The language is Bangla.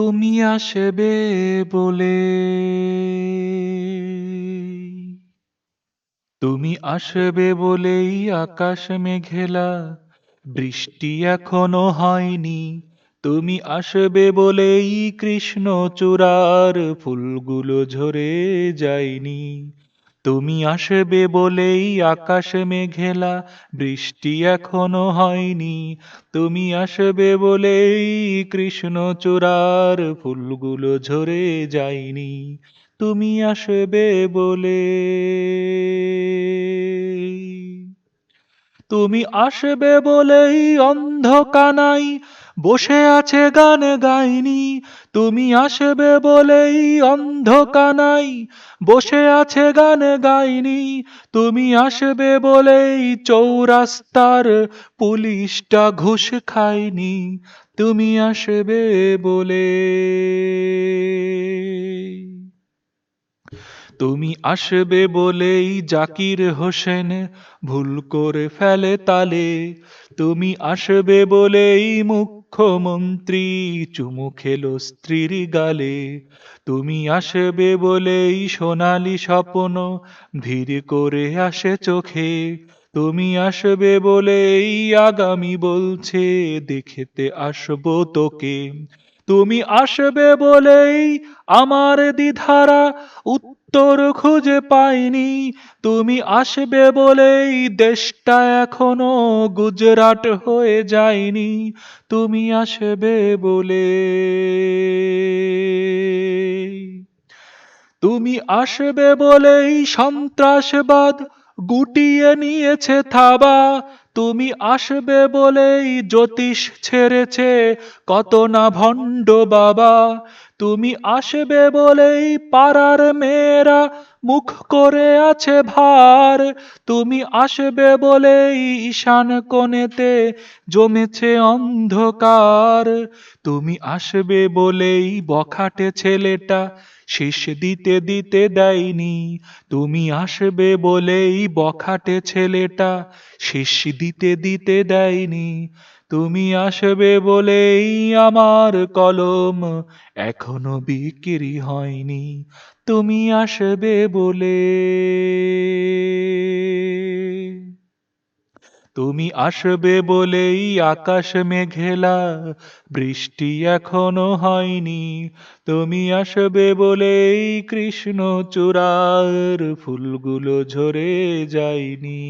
তুমি আসবে বলে। তুমি আসবে বলেই আকাশ মেঘেলা, বৃষ্টি এখনও হয়নি। তুমি আসবে বলেই কৃষ্ণ চূড়ার ফুলগুলো ঝরে যায়নি। তুমি আসবে বলেই আকাশ মেঘেলা, বৃষ্টি এখনও হয়নি। তুমি আসবে বলেই কৃষ্ণ চূড়ার ফুলগুলো ঝরে যায়নি। তুমি আসবে বলে তুমি আসবে বলেই অন্ধকানাই বসে আছে গান গাইনি, তুমি আসবে বলেই অন্ধকানাই বসে আছে গান গাইনি, তুমি আসবে বলেই চৌরাস্তার পুলিশটা ঘুষ খায়নি। তুমি আসবে বলে। তুমি আসবে বলেই জাকির হোসেন ভুল করে ফেলে তালে। তুমি আসবে বলেই মুখ্যমন্ত্রী, চুমু খেলো স্ত্রীর গালে। তুমি আসবে বলেই সোনালি স্বপ্ন ভিড় করে আসে চোখে। তুমি আসবে বলেই আগামী বলছে, দেখতে আসব তোকে। তুমি আসবে বলেই আমার দ্বিধারা উত্তর খুঁজে পাইনি। তুমি আসবে বলেই দেশটা এখনও গুজরাট হয়ে যায়নি। তুমি আসবে বলে। তুমি আসবে বলেই সন্ত্রাসবাদ গুটিয়ে নিয়েছে থাবা। তুমি আসবে বলেই জ্যোতিষ ছেড়েছে কত না ভণ্ড বাবা। তুমি আসবে বলেই পাড়ার মেয়েরা মুখ করে আছে ভার। তুমি আসবে বলেই ঈশান কোণেতে জমেছে অন্ধকার। তুমি আসবে বলেই বখাটে ছেলেটা শেষ দিতে দিতে দেয়নি। তুমি আসবে বলেই বখাটে ছেলেটা শেষ দিতে দিতে দেয়নি। তুমি আসবে বলেই আমার কলম এখনও বিক্রি হয়নি। তুমি আসবে বলে। তুমি আসবে বলেই আকাশ মেঘেলা, বৃষ্টি এখনও হয়নি। তুমি আসবে বলেই কৃষ্ণ চূড়ার ফুলগুলো ঝরে যায়নি।